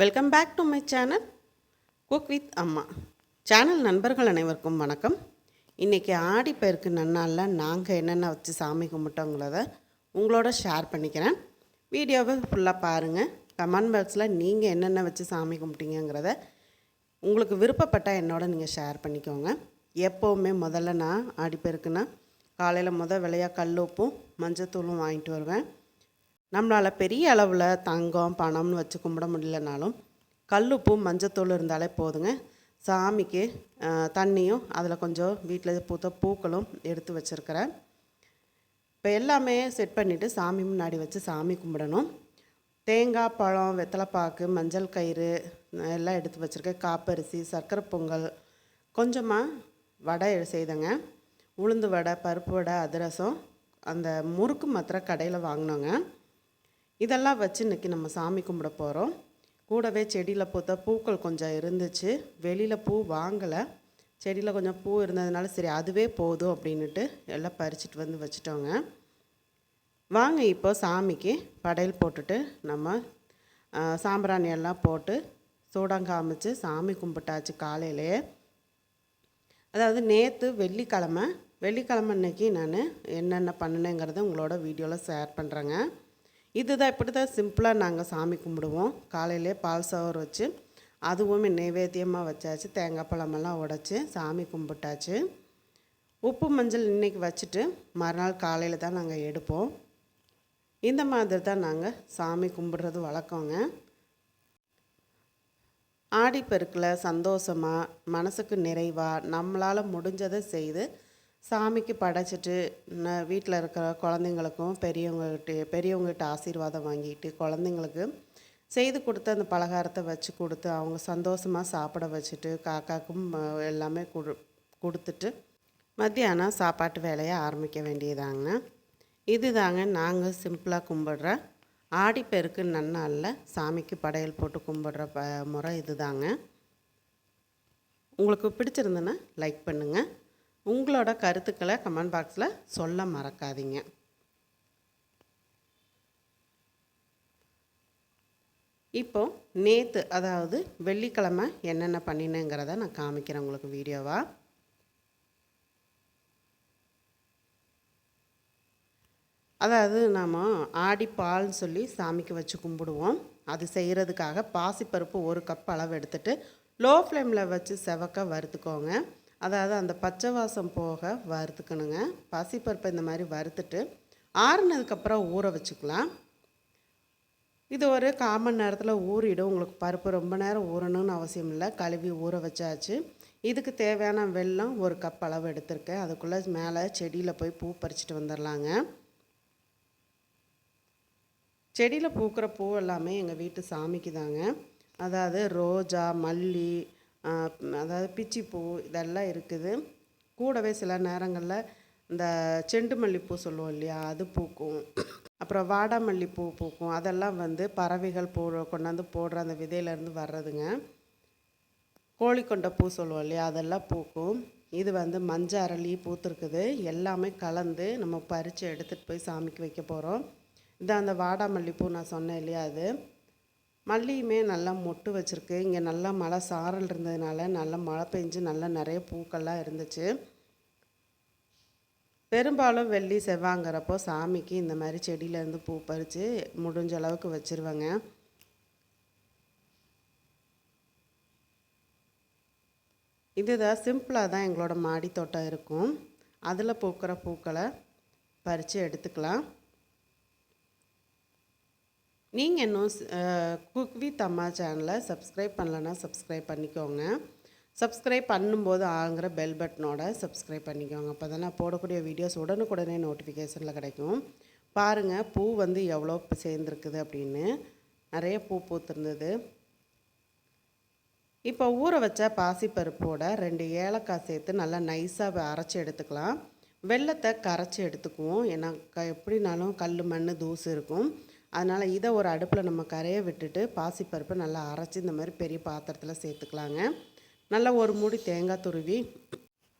Welcome back to my channel cook with Amma channel நண்பர்கள் அனைவருக்கும் வணக்கம். இன்றைக்கி ஆடிப்பெருக்கு நன்னாளில் நாங்கள் என்னென்ன வச்சு சாமி கும்பிட்டோங்கிறத உங்களோட ஷேர் பண்ணிக்கிறேன். வீடியோவை ஃபுல்லாக பாருங்கள் கமெண்ட் பாக்ஸில் நீங்கள் என்னென்ன வச்சு சாமி கும்பிட்டீங்கிறத உங்களுக்கு விருப்பப்பட்டால் என்னோட நீங்கள் ஷேர் பண்ணிக்கோங்க. எப்போவுமே முதல்ல நான் ஆடிப்பெருக்குன்னா காலையில் முத விலையாக கல் உப்பும் மஞ்சத்தூளும் வாங்கிட்டு வருவேன். நம்மளால் பெரிய அளவில் தங்கம் பணம்னு வச்சு கும்பிட முடியலனாலும் கல்லுப்பு மஞ்சத்தூள் இருந்தாலே போதுங்க. சாமிக்கு தண்ணியும் அதில் கொஞ்சம் வீட்டில் பூத்த பூக்களும் எடுத்து வச்சுருக்கிறேன். இப்போ எல்லாமே செட் பண்ணிவிட்டு சாமி முன்னாடி வச்சு சாமி கும்பிடணும். தேங்காய் பழம் வெத்தலைப்பாக்கு மஞ்சள் கயிறு எல்லாம் எடுத்து வச்சுருக்கேன். காப்பரிசி சர்க்கரை பொங்கல் கொஞ்சமாக வடை செய்தேங்க. உளுந்து வடை பருப்பு வடை அதிரசம் அந்த முறுக்கு மாத்திரம் கடையில் வாங்கினோங்க. இதெல்லாம் வச்சு இன்றைக்கி நம்ம சாமி கும்பிட போகிறோம் கூடவே செடியில் பூத்த பூக்கள் கொஞ்சம் இருந்துச்சு. வெளியில் பூ வாங்கலை. செடியில் கொஞ்சம் பூ இருந்ததுனால சரி அதுவே போதும் அப்படின்னுட்டு எல்லாம் பறிச்சிட்டு வந்து வச்சுட்டோங்க. வாங்க இப்போ சாமிக்கு படையல் போட்டுட்டு நம்ம சாம்பிராணி எல்லாம் போட்டு சூடம் காமிச்சு சாமி கும்பிட்டாச்சு காலையிலே அதாவது நேற்று வெள்ளிக்கிழமை வெள்ளிக்கிழமை அன்னைக்கு நான் என்னென்ன பண்ணினேங்கிறத உங்களோட வீடியோவில் ஷேர் பண்ணுறேங்க இதுதான் இப்படி தான் சிம்பிளாக நாங்கள் சாமி கும்பிடுவோம். காலையிலே பால் சவர் வச்சு அதுவும் நைவேத்தியமாக வச்சாச்சு. தேங்காய் பழமெல்லாம் உடச்சி சாமி கும்பிட்டாச்சு. உப்பு மஞ்சள் இன்றைக்கி வச்சுட்டு மறுநாள் காலையில் தான் நாங்கள் எடுப்போம். இந்த மாதிரி தான் நாங்கள் சாமி கும்பிடுறது வழக்கங்க. ஆடிப்பெருக்கில் சந்தோஷமாக மனசுக்கு நிறைவாக நம்மளால் முடிஞ்சதை செய்து சாமிக்கு படைச்சிட்டு நான் வீட்டில் இருக்கிற குழந்தைங்களுக்கும் பெரியவங்ககிட்ட பெரியவங்ககிட்ட ஆசீர்வாதம் வாங்கிட்டு குழந்தைங்களுக்கு செய்து கொடுத்து அந்த பலகாரத்தை வச்சு கொடுத்து அவங்க சந்தோஷமாக சாப்பிட வச்சுட்டு காக்காக்கும் எல்லாமே கொடு கொடுத்துட்டு மத்தியானம் சாப்பாட்டு வேலையை ஆரம்பிக்க வேண்டியதாங்க. இதுதாங்க நாங்கள் சிம்பிளாக கும்பிடுற ஆடிப்பெருக்கு நன்னாளில் சாமிக்கு படையல் போட்டு கும்பிடுற ப முறை இதுதாங்க உங்களுக்கு பிடிச்சிருந்துன்னா லைக் பண்ணுங்கள் உங்களோட கருத்துக்களை கமெண்ட் பாக்ஸில் சொல்ல மறக்காதீங்க. இப்போ நேற்று அதாவது வெள்ளிக்கிழமை என்னென்ன பண்ணினேங்கிறத நான் காமிக்கிறேன் உங்களுக்கு வீடியோவாக அதாவது நாம் ஆடிப்பால்னு சொல்லி சாமிக்கு வச்சு கும்பிடுவோம். அது செய்கிறதுக்காக பாசிப்பருப்பு ஒரு கப் அளவு எடுத்துகிட்டு லோ ஃப்ளேமில் வச்சு செவக்க வறுத்துக்கோங்க. அதாவது அந்த பச்சை வாசம் போக வறுத்துக்கணுங்க. பசிப்பருப்பு இந்த மாதிரி வறுத்துட்டு ஆறுனதுக்கப்புறம் ஊற வச்சுக்கலாம். இது ஒரு கால் மணி நேரத்தில் ஊறிடும். உங்களுக்கு பருப்பு ரொம்ப நேரம் ஊறணும்னு அவசியம் இல்லை. கழுவி ஊற வச்சாச்சு. இதுக்கு தேவையான வெள்ளம் ஒரு கப் அளவு எடுத்திருக்கேன். அதுக்குள்ளே மேலே செடியில் போய் பூ பறிச்சிட்டு வந்துடலாங்க செடியில் பூக்கிற பூ எல்லாமே எங்கள் வீட்டு சாமிக்கு தாங்க அதாவது ரோஜா மல்லி அதாவது பிச்சிப்பூ இதெல்லாம் இருக்குது. கூடவே சில நேரங்களில் இந்த செண்டு மல்லிப்பூ சொல்லுவோம் இல்லையா அது பூக்கும். அப்புறம் வாடாமல்லி பூ பூக்கும். அதெல்லாம் வந்து பறவைகள் போ கொண்டாந்து போடுற அந்த விதையிலேருந்து வர்றதுங்க. கோழிக்கொண்ட பூ சொல்லுவோம் இல்லையா அதெல்லாம் பூக்கும். இது வந்து மஞ்ச அரளி பூத்துருக்குது. எல்லாமே கலந்து நம்ம பறித்து எடுத்துகிட்டு போய் சாமிக்கு வைக்க போகிறோம் இது அந்த வாடாமல்லி பூ நான் சொன்னேன் இல்லையா அது. மல்லியுமே நல்லா மொட்டு வச்சுருக்கு. இங்கே நல்லா மழை சாரல் இருந்ததுனால நல்லா மழை பெஞ்சு நல்லா நிறைய பூக்கள்லாம் இருந்துச்சு. பெரும்பாலும் வெள்ளி செவ்வாங்கிறப்போ சாமிக்கு இந்த மாதிரி செடியிலேருந்து பூ பறித்து முடிஞ்ச அளவுக்கு வச்சுருவேங்க. இதுதான் சிம்பிளாக தான் எங்களோட மாடி தோட்டம் இருக்கும். அதில் பூக்கிற பூக்களை பறித்து எடுத்துக்கலாம். நீங்கள் இன்னும் குக் வித் அம்மா சேனலை சப்ஸ்கிரைப் பண்ணலன்னா சப்ஸ்கிரைப் பண்ணிக்கோங்க. சப்ஸ்கிரைப் பண்ணும்போது ஆங்கிற பெல் பட்டனோட சப்ஸ்கிரைப் பண்ணிக்கோங்க. அப்போ தான் நான் போடக்கூடிய வீடியோஸ் உடனுக்குடனே நோட்டிஃபிகேஷனில் கிடைக்கும். பாருங்கள் பூ வந்து எவ்வளோ சேர்ந்துருக்குது அப்படின்னு. நிறைய பூ பூத்துருந்தது. இப்போ ஊற வச்ச பாசிப்பருப்போட ரெண்டு ஏலக்காய் சேர்த்து நல்லா நைஸாக அரைச்சி எடுத்துக்கலாம். வெள்ளத்தை கரைச்சி எடுத்துக்குவோம். ஏன்னா க எப்படினாலும் கல் மண் தூசு இருக்கும். அதனால் இதை ஒரு அடுப்பில் நம்ம கரைய விட்டுட்டு பாசிப்பருப்பை நல்லா அரைச்சி இந்த மாதிரி பெரிய பாத்திரத்தில் சேர்த்துக்கலாங்க. நல்லா ஒரு மூடி தேங்காய் துருவி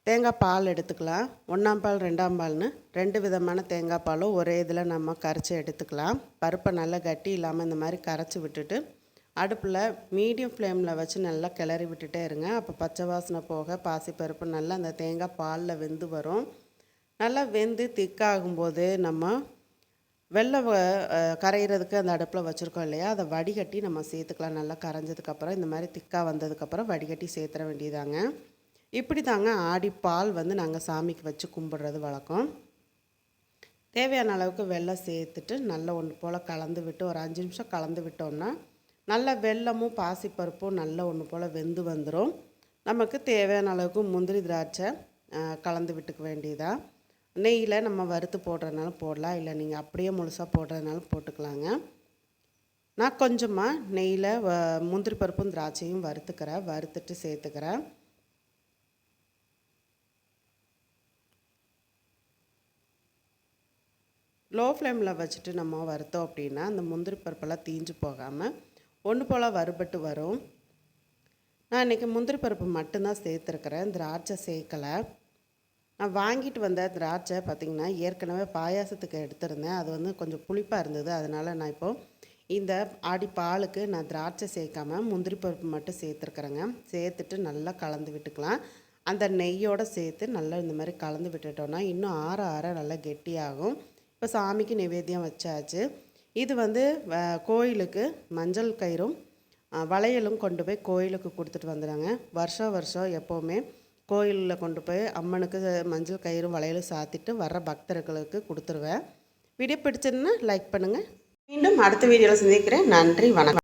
தேங்காய் பால் எடுத்துக்கலாம். ஒன்றாம் பால் ரெண்டாம் பால்னு ரெண்டு விதமான தேங்காய் பாலும் ஒரே இதில் நம்ம கரைச்சி எடுத்துக்கலாம். பருப்பை நல்லா கட்டி இல்லாமல் இந்த மாதிரி கரைச்சி விட்டுட்டு அடுப்பில் மீடியம் ஃப்ளேமில் வச்சு நல்லா கிளறி விட்டுட்டே இருங்க. அப்போ பச்சை வாசனை போக பாசிப்பருப்பு நல்லா அந்த தேங்காய் பாலில் வெந்து வரும். நல்லா வெந்து திக்காகும்போது நம்ம வெள்ளம் கரைகிறதுக்கு கரையிறதுக்கு அந்த அடுப்பில் வச்சுருக்கோம் இல்லையா? அதை வடிகட்டி நம்ம சேர்த்துக்கலாம். நல்லா கரைஞ்சதுக்கப்புறம் இந்த மாதிரி திக்காக வந்ததுக்கப்புறம் வடிகட்டி சேர்த்துற வேண்டியதாங்க. இப்படி தாங்க ஆடி பால் வந்து நாங்கள் சாமிக்கு வச்சு கும்பிடுறது வழக்கம். தேவையான அளவுக்கு வெள்ளம் சேர்த்துட்டு நல்லா ஒன்று போல் கலந்து விட்டு ஒரு அஞ்சு நிமிஷம் கலந்து விட்டோம்னா நல்ல வெள்ளமும் பாசிப்பருப்பும் நல்ல ஒன்று போல் வெந்து வந்துடும் நமக்கு தேவையான அளவுக்கு முந்திரி திராட்சை கலந்து விட்டுக்க வேண்டியதாக நெய்யில் நம்ம வறுத்து போடுறதுனாலும் போடலாம். இல்லை நீங்கள் அப்படியே முழுசாக போடுறதுனாலும் போட்டுக்கலாங்க. நான் கொஞ்சமாக நெய்யில் வ முந்திரி பருப்பும் திராட்சையும் வறுத்துக்கிறேன். வறுத்துட்டு சேர்த்துக்கிறேன். லோ ஃப்ளேமில் வச்சுட்டு நம்ம வறுத்தோம் அப்படின்னா அந்த முந்திரி பருப்பெல்லாம் தீஞ்சு போகாமல் ஒன்று போல் வறுபட்டு வரும். நான் இன்றைக்கி முந்திரி பருப்பு மட்டும்தான் சேர்த்துருக்குறேன். திராட்சை சேர்க்கலை. நான் வாங்கிட்டு வந்த திராட்சை பார்த்திங்கன்னா ஏற்கனவே பாயாசத்துக்கு எடுத்திருந்தேன். அது வந்து கொஞ்சம் புளிப்பாக இருந்தது. அதனால் நான் இப்போது இந்த ஆடி பாலுக்கு நான் திராட்சை சேர்க்காம முந்திரி பருப்பு மட்டும் சேர்த்துருக்குறேங்க. சேர்த்துட்டு நல்லா கலந்து விட்டுக்கலாம். அந்த நெய்யோடு சேர்த்து நல்லா இந்த மாதிரி கலந்து விட்டுட்டோன்னா இன்னும் ஆற ஆற நல்லா கெட்டியாகும். இப்போ சாமிக்கு நிவேத்தியம் வச்சாச்சு. இது வந்து வ- கோயிலுக்கு மஞ்சள் கயிறும் வளையலும் கொண்டு போய் கோயிலுக்கு கொடுத்துட்டு வந்துடுறாங்க. வருஷம் வருஷம் எப்போவுமே கோயிலில் கொண்டு போய் அம்மனுக்கு மஞ்சள் கயிறும் வளையலும் சாத்திட்டு வர்ற பக்தர்களுக்கு கொடுத்துருவேன். வீடியோ பிடிச்சிருந்தா லைக் பண்ணுங்கள் மீண்டும் அடுத்த வீடியோவில் சந்திக்கிறேன். நன்றி வணக்கம்.